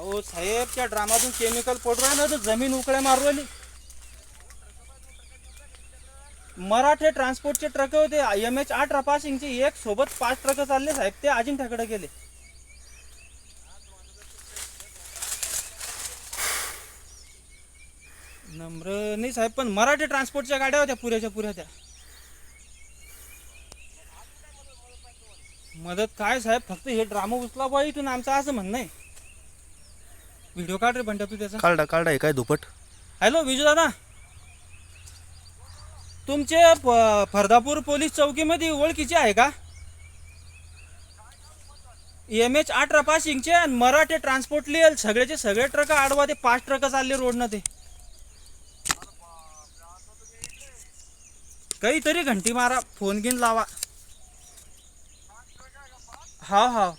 अहो साहेब त्या ड्रामातून केमिकल पडू राहिलं तर जमीन उकळ्या मारू राहिली. मराठे ट्रान्सपोर्टचे ट्रक होते. एम एच आठ पासिंगचे एक सोबत पाच ट्रक चालले. साहेब ते अजिंठ्याकडे गेले. नम्र नाही साहेब पण मराठी ट्रान्सपोर्टच्या गाड्या होत्या पुऱ्याच्या पुऱ्या त्या. मदत काय साहेब फक्त हे ड्रामा उचला बा इथून आमचं असं म्हणणं आहे. व्हिडिओ काढ रे बंट्या तू त्याचा. काढा काढा काय दुपट? हॅलो विजू दादा. तुमचे प- फरदापूर पोलीस चौकीमध्ये ओळखीचे आहे का? एम एच अठरा पासिंगचे आणि मराठे ट्रान्सपोर्ट लिहेल सगळ्याचे सगळे ट्रक आडवा ते पाच ट्रक चालले रोडनं ते. काहीतरी घंटी मारा फोन घेऊन लावा. हा हा.